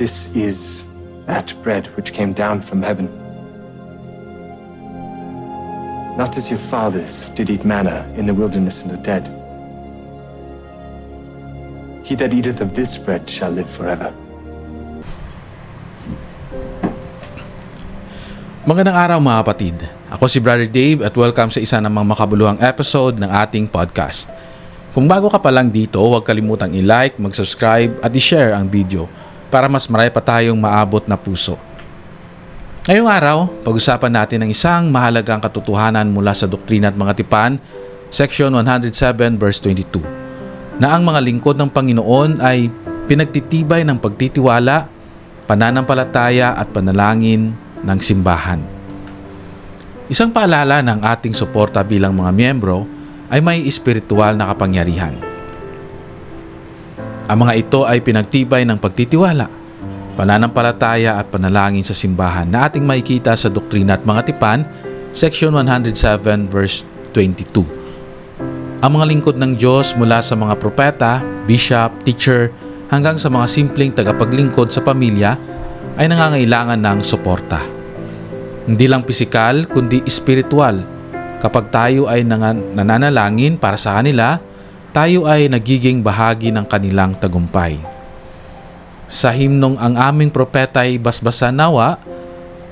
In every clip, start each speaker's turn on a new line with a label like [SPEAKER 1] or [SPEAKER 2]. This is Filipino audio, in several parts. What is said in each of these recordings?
[SPEAKER 1] This is that bread which came down from heaven. Not as your fathers did eat manna in the wilderness and are dead. He that eateth of this bread shall live forever.
[SPEAKER 2] Magandang araw mga kapatid. Ako si Brother Dave at welcome sa isa namang makabuluhang episode ng ating podcast. Kung bago ka pa lang dito, huwag kalimutang i-like, mag-subscribe at i-share ang video para mas marami pa tayong maabot na puso. Ngayong araw, pag-usapan natin ang isang mahalagang katotohanan mula sa Doktrina at Mga Tipan, section 107 verse 22, na ang mga lingkod ng Panginoon ay pinagtitibay ng pagtitiwala, pananampalataya at panalangin ng simbahan. Isang paalala ng ating suporta bilang mga miyembro ay may espiritual na kapangyarihan. Ang mga ito ay pinagtibay ng pagtitiwala, pananampalataya at panalangin sa simbahan na ating makikita sa Doktrina at Mga Tipan, section 107 verse 22. Ang mga lingkod ng Diyos mula sa mga propeta, bishop, teacher, hanggang sa mga simpleng tagapaglingkod sa pamilya ay nangangailangan ng suporta. Hindi lang pisikal kundi espiritual. Kapag tayo ay nananalangin para sa kanila, tayo ay nagiging bahagi ng kanilang tagumpay. Sa himnong ang aming propeta ay basbasan nawa,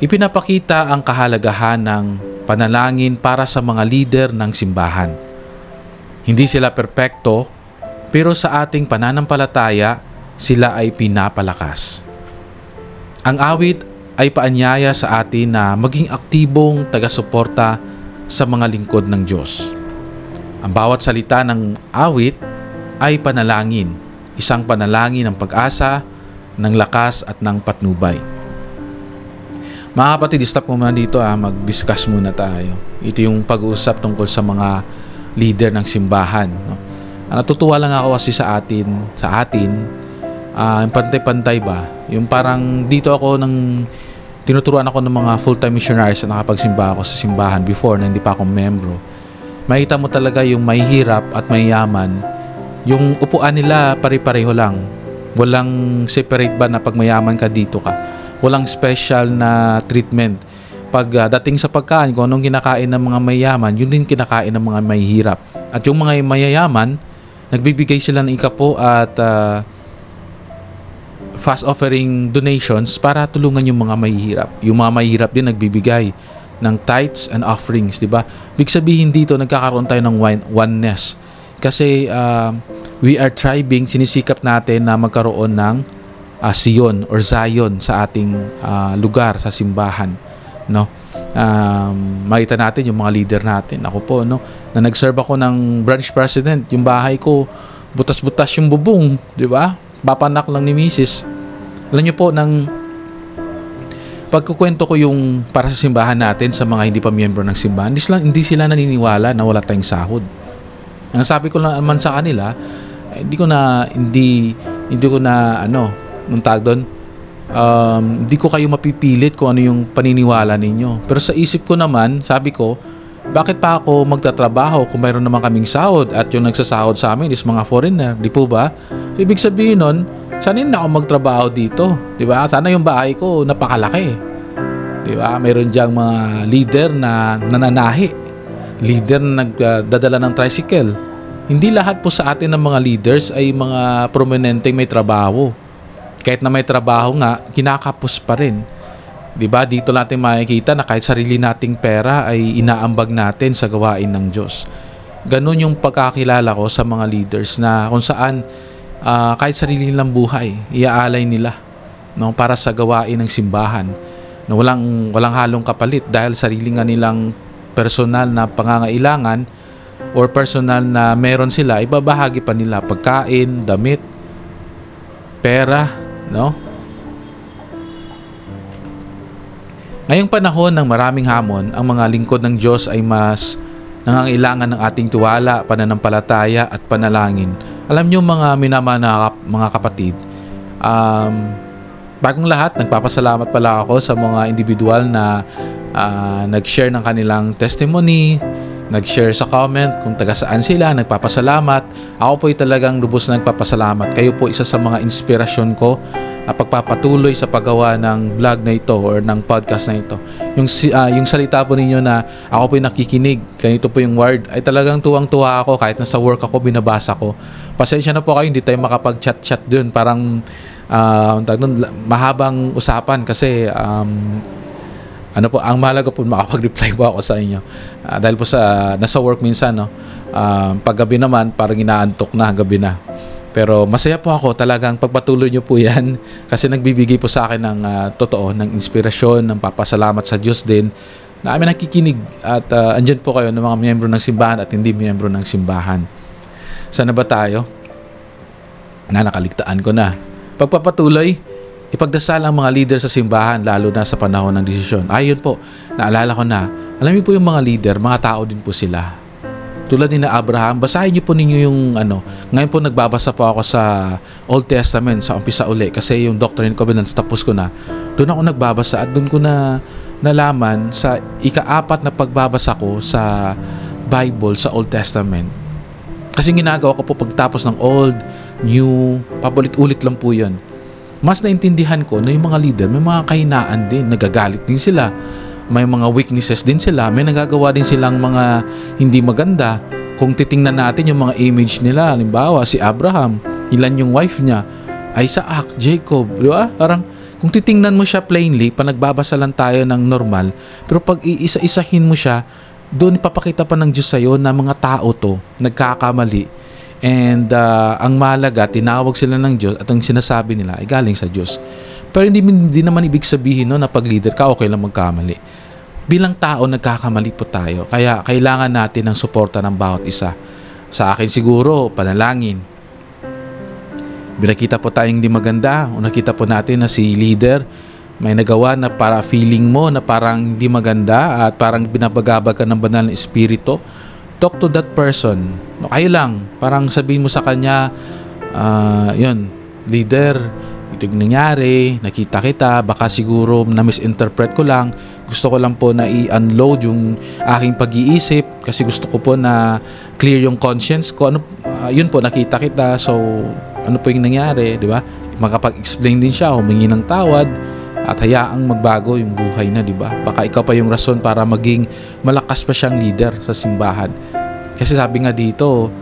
[SPEAKER 2] ipinapakita ang kahalagahan ng panalangin para sa mga lider ng simbahan. Hindi sila perpekto, pero sa ating pananampalataya, sila ay pinapalakas. Ang awit ay paanyaya sa atin na maging aktibong taga-suporta sa mga lingkod ng Diyos. Ang bawat salita ng awit ay panalangin, isang panalangin ng pag-asa, ng lakas at ng patnubay. Mga kapatid, stop muna dito ah, mag-discuss muna tayo. Ito yung pag-uusap tungkol sa mga leader ng simbahan. No? Ah, natutuwa lang ako kasi sa atin, sa atin, ah, pantay-pantay ba? Yung parang dito ako nang tinuturuan ako ng mga full-time missionaries na nakapagsimba ako sa simbahan before na hindi pa ako membro. Makita mo talaga yung mahihirap at mayayaman. Yung upuan nila pare-pareho lang. Walang separate ba na pag mayaman ka dito ka. Walang special na treatment. Pag ah, dating sa pagkain, kung anong kinakain ng mga mayayaman, yun din kinakain ng mga mahihirap. At yung mga mayayaman, nagbibigay sila ng ikapo at ah, fast offering donations para tulungan yung mga mahihirap. Yung mga mahihirap din nagbibigay ng tithes and offerings, di ba? Big sabihin dito, nagkakaroon tayo ng one- oneness. Kasi uh, we are tribing, sinisikap natin na magkaroon ng uh, Sion or Zion sa ating uh, lugar, sa simbahan. No? Um, makita natin yung mga leader natin. Ako po, no? Na nag-serve ako ng branch president, yung bahay ko, butas-butas yung bubong, di ba? Papanak lang ni Mrs. Alam niyo po, nang pagkukwento ko yung para sa simbahan natin sa mga hindi pa miyembro ng simbahan, hindi sila, hindi sila naniniwala na wala tayong sahod. Ang sabi ko naman sa kanila, eh, hindi ko na hindi hindi ko na ano, nung tag doon, um, hindi ko kayo mapipilit kung ano yung paniniwala ninyo. Pero sa isip ko naman, sabi ko, bakit pa ako magtatrabaho kung mayroon naman kaming sahod at yung nagsasahod sa amin is mga foreigner, di po ba? So, ibig sabihin nun, sana na ako magtrabaho dito, di ba? Sana yung bahay ko napakalaki. Di ba? Meron diyang mga leader na nananahi. Leader na nagdadala ng tricycle. Hindi lahat po sa atin ng mga leaders ay mga prominenteng may trabaho. Kahit na may trabaho nga, kinakapos pa rin. 'Di ba? Dito natin makikita na kahit sarili nating pera ay inaambag natin sa gawain ng Diyos. Ganun yung pagkakilala ko sa mga leaders na kung saan ah, kahit sarili nilang buhay, iaalay nila no, para sa gawain ng simbahan na walang walang halong kapalit dahil sarili nga nilang personal na pangangailangan or personal na meron sila, ibabahagi pa nila pagkain, damit, pera, no? Ngayong panahon ng maraming hamon, ang mga lingkod ng Diyos ay mas nangangailangan ng ating tiwala, pananampalataya at panalangin. Alam niyo mga minamana mga kapatid, um, bagong lahat, nagpapasalamat pala ako sa mga individual na ah, nag-share ng kanilang testimony, nag-share sa comment kung taga saan sila, nagpapasalamat. Ako po ay talagang lubos na nagpapasalamat. Kayo po isa sa mga inspirasyon ko na pagpapatuloy sa paggawa ng vlog na ito or ng podcast na ito. Yung, ah, yung salita po ninyo na ako po ay nakikinig, ganito po yung word, ay talagang tuwang-tuwa ako kahit nasa work ako, binabasa ko. Pasensya na po kayo, hindi tayo makapag-chat-chat dun. Parang nun, mahabang usapan kasi um, ano po, ang mahalaga po makapag-reply po ako sa inyo. Ah, dahil po sa nasa work minsan no. Ah, paggabi naman parang inaantok na gabi na. Pero masaya po ako talagang pagpatuloy niyo po 'yan kasi nagbibigay po sa akin ng ah, totoo ng inspirasyon, ng papasalamat sa Diyos din na kami nakikinig at ah, andyan po kayo ng mga miyembro ng simbahan at hindi miyembro ng simbahan. Sana ba tayo? Na nakaligtaan ko na. Pagpapatuloy, ipagdasal ang mga leader sa simbahan lalo na sa panahon ng desisyon. Ayun po, naalala ko na. Alam niyo po yung mga leader, mga tao din po sila. Tulad ni na Abraham, basahin niyo po ninyo yung ano. Ngayon po nagbabasa po ako sa Old Testament sa umpisa uli kasi yung Doctrine and Covenants tapos ko na. Doon ako nagbabasa at doon ko na nalaman sa ikaapat na pagbabasa ko sa Bible sa Old Testament. Kasi ginagawa ko po pagtapos ng Old, New, pabulit-ulit lang po yun mas naintindihan ko na yung mga leader may mga kahinaan din, nagagalit din sila. May mga weaknesses din sila, may nagagawa din silang mga hindi maganda. Kung titingnan natin yung mga image nila, halimbawa si Abraham, ilan yung wife niya, Isaac, Jacob, di ba? Parang kung titingnan mo siya plainly, pa nagbabasa lang tayo ng normal, pero pag iisa-isahin mo siya, doon ipapakita pa ng Diyos sa'yo na mga tao to, nagkakamali, And uh, ang mahalaga, tinawag sila ng Diyos at ang sinasabi nila ay galing sa Diyos. Pero hindi, hindi naman ibig sabihin no, na pag leader ka, okay lang magkamali. Bilang tao, nagkakamali po tayo. Kaya kailangan natin ng suporta ng bawat isa. Sa akin siguro, panalangin. Binakita po tayong hindi maganda o nakita po natin na si leader may nagawa na para feeling mo na parang hindi maganda at parang binabagabag ka ng banal na espiritu talk to that person. No, kayo lang. Parang sabihin mo sa kanya, ah, yun, leader, ito yung nangyari, nakita kita, baka siguro na-misinterpret ko lang. Gusto ko lang po na i-unload yung aking pag-iisip kasi gusto ko po na clear yung conscience ko. Ano, ah, yun po, nakita kita. So, ano po yung nangyari, di ba? Makapag-explain din siya, humingi ng tawad at hayaang magbago yung buhay na, di ba? Baka ikaw pa yung rason para maging malakas pa siyang leader sa simbahan. Kasi sabi nga dito,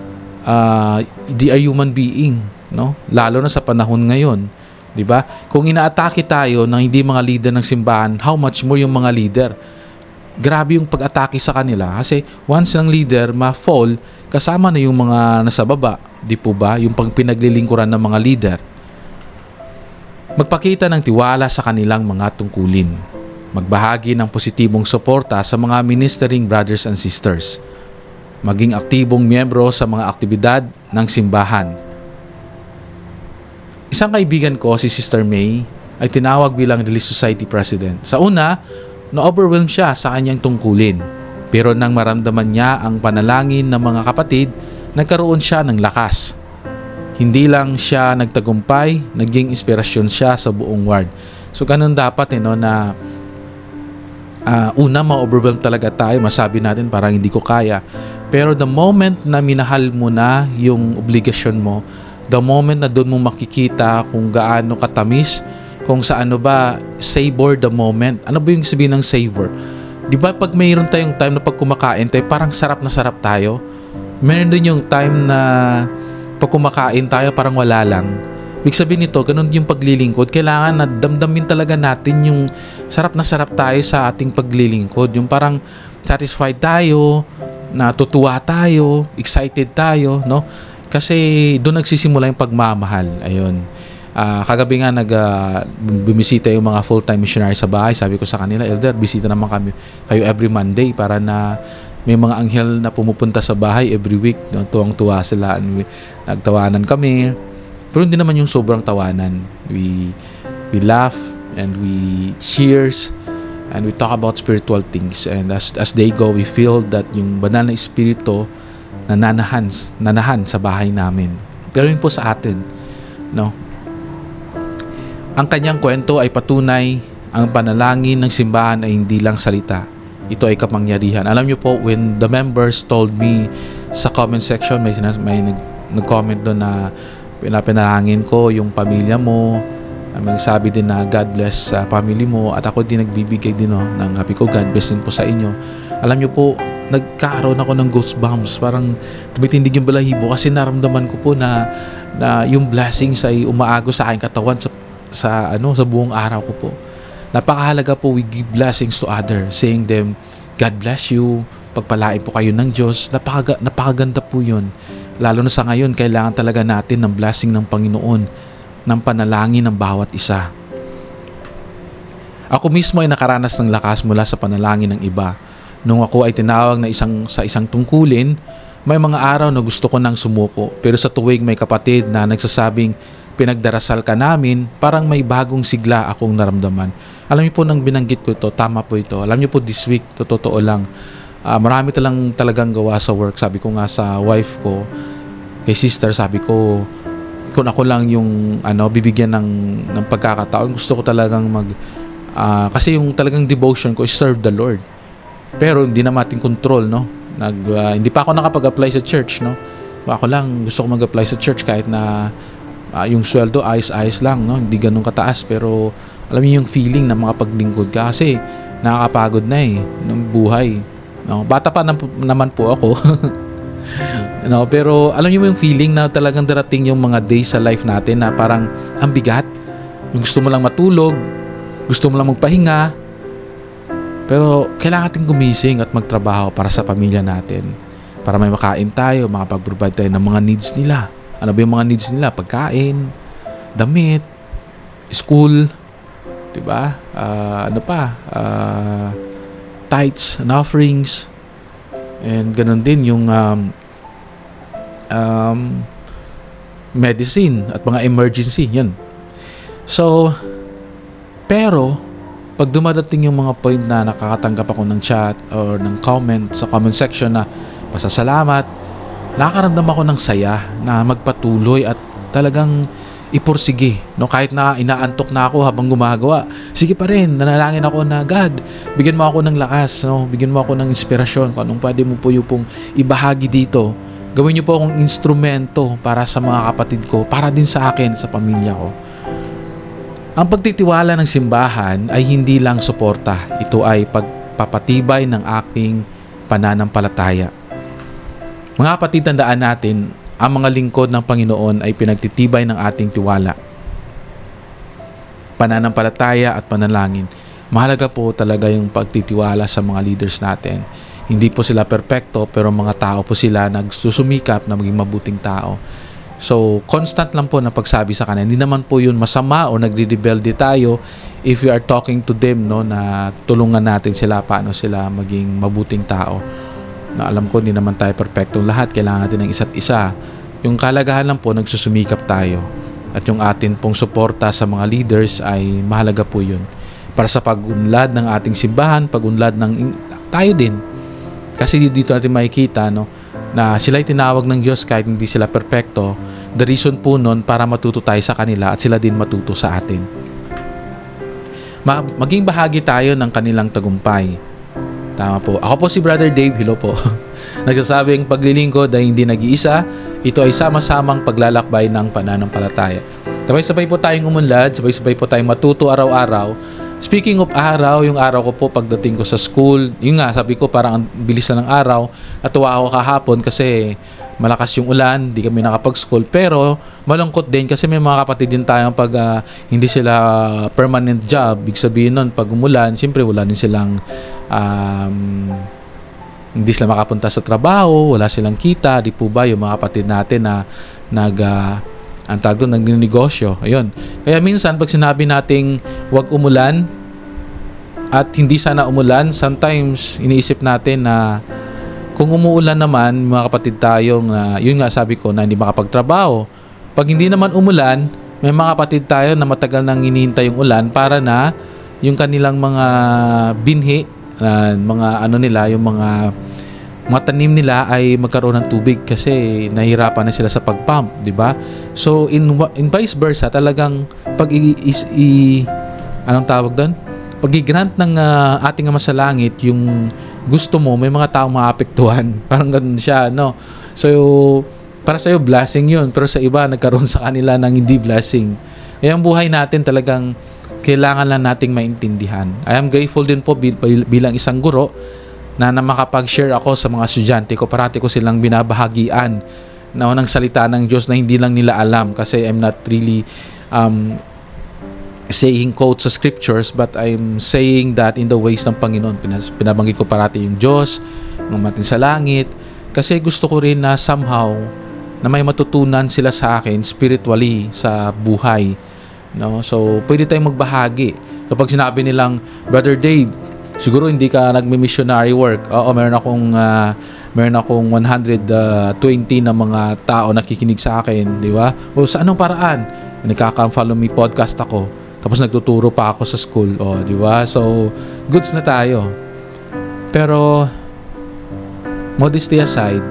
[SPEAKER 2] uh, di a human being, no? Lalo na sa panahon ngayon, 'di ba? Kung inaatake tayo ng hindi mga leader ng simbahan, how much more yung mga leader? Grabe yung pag-atake sa kanila kasi once ng leader ma-fall, kasama na yung mga nasa baba, di po ba? Yung pang pinaglilingkuran ng mga leader magpakita ng tiwala sa kanilang mga tungkulin, magbahagi ng positibong suporta sa mga ministering brothers and sisters, maging aktibong miyembro sa mga aktibidad ng simbahan. Isang kaibigan ko, si Sister May, ay tinawag bilang Relief Society President. Sa una, na-overwhelm siya sa kanyang tungkulin. Pero nang maramdaman niya ang panalangin ng mga kapatid, nagkaroon siya ng lakas hindi lang siya nagtagumpay, naging inspirasyon siya sa buong ward. So ganun dapat eh, no, na uh, una ma-overwhelm talaga tayo, masabi natin parang hindi ko kaya. Pero the moment na minahal mo na yung obligasyon mo, the moment na doon mo makikita kung gaano katamis, kung sa ano ba, savor the moment. Ano ba yung sabihin ng savor? Di ba pag mayroon tayong time na pag kumakain tayo, parang sarap na sarap tayo. Meron din yung time na pag kumakain tayo parang wala lang. Ibig sabihin nito, ganun yung paglilingkod. Kailangan na damdamin talaga natin yung sarap na sarap tayo sa ating paglilingkod. Yung parang satisfied tayo, natutuwa tayo, excited tayo, no? Kasi doon nagsisimula yung pagmamahal. Ayun. Uh, kagabi nga nag uh, bumisita yung mga full-time missionary sa bahay. Sabi ko sa kanila, Elder, bisita naman kami kayo every Monday para na may mga anghel na pumupunta sa bahay every week. No? Tuwang-tuwa sila. Nagtawanan kami. Pero hindi naman yung sobrang tawanan. We, we laugh and we cheers and we talk about spiritual things. And as, as they go, we feel that yung banal na espiritu nananahan, nanahan sa bahay namin. Pero yun po sa atin. No? Ang kanyang kwento ay patunay ang panalangin ng simbahan ay hindi lang salita ito ay kapangyarihan. Alam niyo po, when the members told me sa comment section, may, sinas- may nag, nag-comment doon na pinapinalangin ko yung pamilya mo. Ah, May sabi din na God bless sa family mo at ako din nagbibigay din no, ng happy ko God bless din po sa inyo. Alam niyo po, nagkaroon ako ng goosebumps. Parang tumitindig yung balahibo kasi naramdaman ko po na na yung blessings ay umaago sa aking katawan sa sa ano sa buong araw ko po. Napakahalaga po we give blessings to others, saying them, God bless you, pagpalain po kayo ng Diyos. Napakaga, napakaganda po yun. Lalo na sa ngayon, kailangan talaga natin ng blessing ng Panginoon, ng panalangin ng bawat isa. Ako mismo ay nakaranas ng lakas mula sa panalangin ng iba. Nung ako ay tinawag na isang, sa isang tungkulin, may mga araw na gusto ko nang sumuko. Pero sa tuwing may kapatid na nagsasabing pinagdarasal ka namin, parang may bagong sigla akong naramdaman. Alam niyo po nang binanggit ko ito, tama po ito. Alam niyo po this week, to totoo lang, ah, marami talang talagang gawa sa work. Sabi ko nga sa wife ko, kay sister, sabi ko, kung ako lang yung ano bibigyan ng ng pagkakataon gusto ko talagang mag ah, kasi yung talagang devotion ko is serve the Lord pero hindi na mating control no nag ah, hindi pa ako nakapag-apply sa church no ako lang gusto ko mag-apply sa church kahit na ah, yung sweldo ayos-ayos lang no hindi ganun kataas pero alam niyo yung feeling na mga paglingkod ka kasi nakakapagod na eh ng buhay no bata pa nam- naman po ako no, pero alam niyo yung feeling na talagang darating yung mga days sa life natin na parang ang bigat. Yung gusto mo lang matulog, gusto mo lang magpahinga, pero kailangan natin gumising at magtrabaho para sa pamilya natin. Para may makain tayo, makapag-provide tayo ng mga needs nila. Ano ba yung mga needs nila? Pagkain, damit, school, 'di ba? Ah, ano pa? Ah, tithes and offerings. And ganun din yung um, um, medicine at mga emergency. Yan. So, pero, pag dumadating yung mga point na nakakatanggap ako ng chat or ng comment sa comment section na pasasalamat, nakakaramdam ako ng saya na magpatuloy at talagang ipursige. No? Kahit na inaantok na ako habang gumagawa, sige pa rin, nanalangin ako na, God, bigyan mo ako ng lakas, no? bigyan mo ako ng inspirasyon kung anong pwede mo po yung pong ibahagi dito. Gawin niyo po akong instrumento para sa mga kapatid ko, para din sa akin, sa pamilya ko. Ang pagtitiwala ng simbahan ay hindi lang suporta. Ito ay pagpapatibay ng aking pananampalataya. Mga kapatid, tandaan natin, ang mga lingkod ng Panginoon ay pinagtitibay ng ating tiwala. Pananampalataya at panalangin. Mahalaga po talaga yung pagtitiwala sa mga leaders natin. Hindi po sila perpekto pero mga tao po sila nagsusumikap na maging mabuting tao. So, constant lang po na pagsabi sa kanila. Hindi naman po yun masama o nagre-rebelde tayo if we are talking to them no na tulungan natin sila paano sila maging mabuting tao. Na alam ko hindi naman tayo perpektong lahat, kailangan natin ng isa't isa. Yung kalagahan lang po nagsusumikap tayo. At yung atin pong suporta sa mga leaders ay mahalaga po yun. Para sa pagunlad ng ating simbahan, pagunlad ng tayo din. Kasi dito natin makikita no, na sila tinawag ng Diyos kahit hindi sila perpekto. The reason po nun para matuto tayo sa kanila at sila din matuto sa atin. Ma- maging bahagi tayo ng kanilang tagumpay. Tama po. Ako po si Brother Dave. Hello po. Nagsasabing paglilingkod ay hindi nag-iisa. Ito ay sama-samang paglalakbay ng pananampalataya. Sabay-sabay po tayong umunlad, sabay-sabay po tayong matuto araw-araw. Speaking of araw, yung araw ko po pagdating ko sa school, yun nga, sabi ko parang ang bilis na ng araw. Natuwa ako kahapon kasi malakas yung ulan, di kami nakapag-school. Pero malungkot din kasi may mga kapatid din tayong pag ah, hindi sila permanent job. Big sabihin nun, pag umulan, siyempre wala din silang um, hindi sila makapunta sa trabaho, wala silang kita, di po ba yung mga kapatid natin na nag ah, ang tawag doon, nagnegosyo. Ayun. Kaya minsan pag sinabi nating wag umulan at hindi sana umulan, sometimes iniisip natin na kung umuulan naman, mga kapatid tayong na yun nga sabi ko na hindi makapagtrabaho. Pag hindi naman umulan, may mga kapatid tayo na matagal nang hinihintay yung ulan para na yung kanilang mga binhi, ah, mga ano nila, yung mga mga tanim nila ay magkaroon ng tubig kasi nahihirapan na sila sa pagpump, di ba? So in in vice versa, talagang pag i, is, i- anong tawag doon? pag-grant ng ah, ating Ama sa Langit yung gusto mo, may mga taong maapektuhan. Parang ganun siya, no? So, para sa'yo, blessing yun. Pero sa iba, nagkaroon sa kanila ng hindi blessing. Kaya ang buhay natin talagang kailangan lang nating maintindihan. I am grateful din po bil- bil- bilang isang guro na, na makapag-share ako sa mga estudyante ko. Parati ko silang binabahagian na ng salita ng Diyos na hindi lang nila alam kasi I'm not really um, saying quotes sa scriptures but I'm saying that in the ways ng Panginoon pinabanggit ko parati yung Diyos ng matin sa langit kasi gusto ko rin na somehow na may matutunan sila sa akin spiritually sa buhay no? So pwede tayong magbahagi. Kapag sinabi nilang brother Dave siguro hindi ka nagmi-missionary work. Oo meron akong ah, meron akong 120 na mga tao nakikinig sa akin di ba? O sa anong paraan? Nagkaka-follow me podcast ako tapos nagtuturo pa ako sa school. Oh di ba? So goods na tayo. Pero modesty aside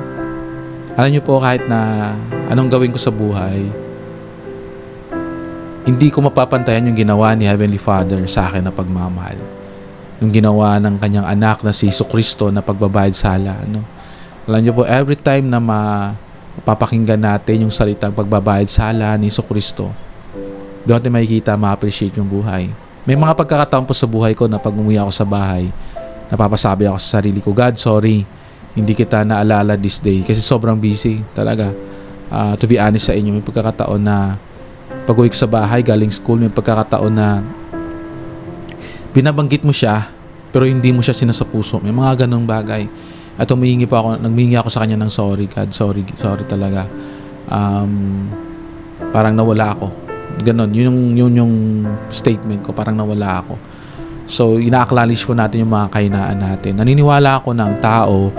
[SPEAKER 2] alam niyo po kahit na anong gawin ko sa buhay hindi ko mapapantayan yung ginawa ni Heavenly Father sa akin na pagmamahal. Yung ginawa ng kanyang anak na si Kristo na pagbabayad sala. Ano? Alam niyo po, every time na ma mapapakinggan natin yung salitang pagbabayad sala ni Kristo, doon natin makikita, ma-appreciate yung buhay. May mga pagkakataon po sa buhay ko na pag umuwi ako sa bahay, napapasabi ako sa sarili ko, God, sorry, hindi kita naalala this day kasi sobrang busy talaga. Ah, to be honest sa inyo, may pagkakataon na pag uwi ko sa bahay, galing school, may pagkakataon na binabanggit mo siya, pero hindi mo siya sinasapuso. May mga ganong bagay. At humihingi pa ako, nagmihingi ako sa kanya ng sorry, God, sorry, sorry talaga. Um, parang nawala ako. Ganon, yun yung, yun yung statement ko, parang nawala ako. So, ina-acknowledge po natin yung mga kainaan natin. Naniniwala ako ng tao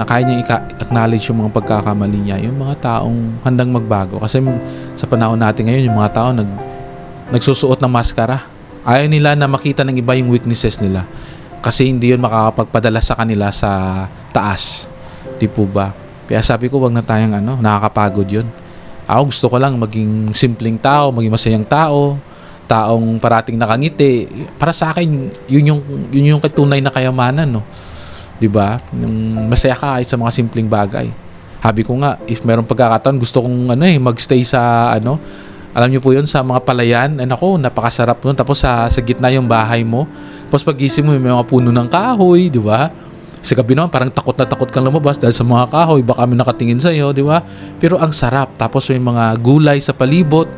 [SPEAKER 2] na kaya niya i-acknowledge yung mga pagkakamali niya, yung mga taong handang magbago. Kasi sa panahon natin ngayon, yung mga tao nag, nagsusuot ng maskara. Ayaw nila na makita ng iba yung weaknesses nila. Kasi hindi yun makakapagpadala sa kanila sa taas. Di po ba? Kaya sabi ko, wag na tayong ano, nakakapagod yun. Ako gusto ko lang maging simpleng tao, maging masayang tao, taong parating nakangiti. Para sa akin, yun yung, yun yung katunay na kayamanan, no? 'Di ba? Masaya ka kahit sa mga simpleng bagay. Habi ko nga, if meron pagkakataon, gusto kong ano eh, magstay sa ano, alam niyo po 'yun sa mga palayan. Ay nako, napakasarap nun. Tapos sa sa gitna yung bahay mo. Tapos pagising mo, may mga puno ng kahoy, 'di ba? Sa gabi naman, parang takot na takot kang lumabas dahil sa mga kahoy, baka may nakatingin sa iyo, 'di ba? Pero ang sarap. Tapos may mga gulay sa palibot,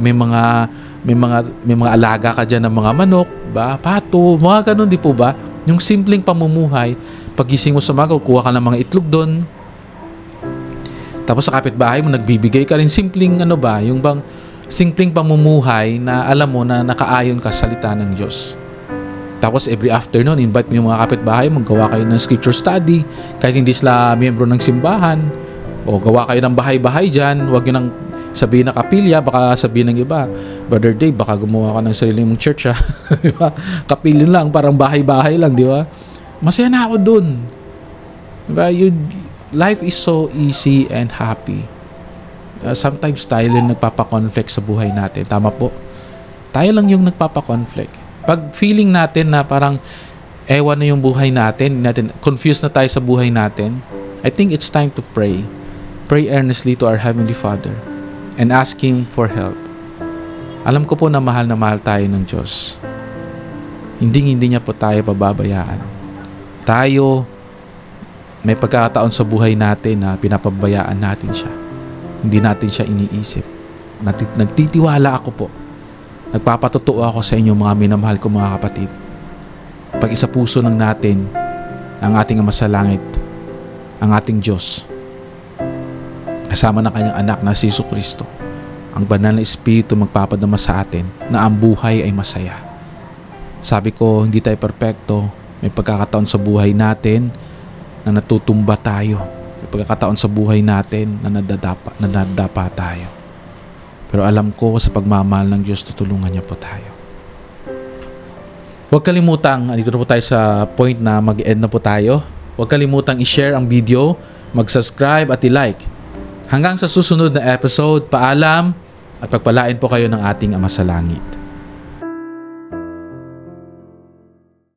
[SPEAKER 2] may mga may mga may mga alaga ka diyan ng mga manok, ba? Pato, mga ganun di po ba? Yung simpleng pamumuhay, pagising mo sa umaga, kuha ka ng mga itlog doon. Tapos sa kapitbahay mo, nagbibigay ka rin simpleng ano ba, yung bang simpleng pamumuhay na alam mo na nakaayon ka sa salita ng Diyos. Tapos every afternoon, invite mo yung mga kapitbahay mo, gawa kayo ng scripture study, kahit hindi sila miyembro ng simbahan, o gawa kayo ng bahay-bahay dyan, huwag nyo nang sabihin na kapilya, baka sabihin ng iba, Brother Dave, baka gumawa ka ng sarili mong church ha. di ba? Kapilya lang, parang bahay-bahay lang, di ba? Masaya na ako dun. Di ba? You, life is so easy and happy. Uh, sometimes tayo lang nagpapakonflict sa buhay natin. Tama po. Tayo lang yung nagpapakonflict. Pag feeling natin na parang ewan na yung buhay natin, natin confused na tayo sa buhay natin, I think it's time to pray. Pray earnestly to our Heavenly Father and ask Him for help. Alam ko po na mahal na mahal tayo ng Diyos. Hindi hindi niya po tayo pababayaan. Tayo may pagkakataon sa buhay natin na pinapabayaan natin siya. Hindi natin siya iniisip. Nagtitiwala ako po. Nagpapatotoo ako sa inyo mga minamahal ko mga kapatid. Pag isa puso ng natin ang ating Ama sa Langit, ang ating Diyos, kasama ng kanyang anak na si Kristo, ang banal na Espiritu magpapadama sa atin na ang buhay ay masaya. Sabi ko, hindi tayo perpekto. May pagkakataon sa buhay natin na natutumba tayo. May pagkakataon sa buhay natin na nadadapa, na nadadapa tayo. Pero alam ko sa pagmamahal ng Diyos, tutulungan niya po tayo. Huwag kalimutang, andito na po tayo sa point na mag-end na po tayo. Huwag kalimutang i-share ang video, mag-subscribe at i-like. Hanggang sa susunod na episode, paalam at pagpalain po kayo ng ating Ama sa Langit.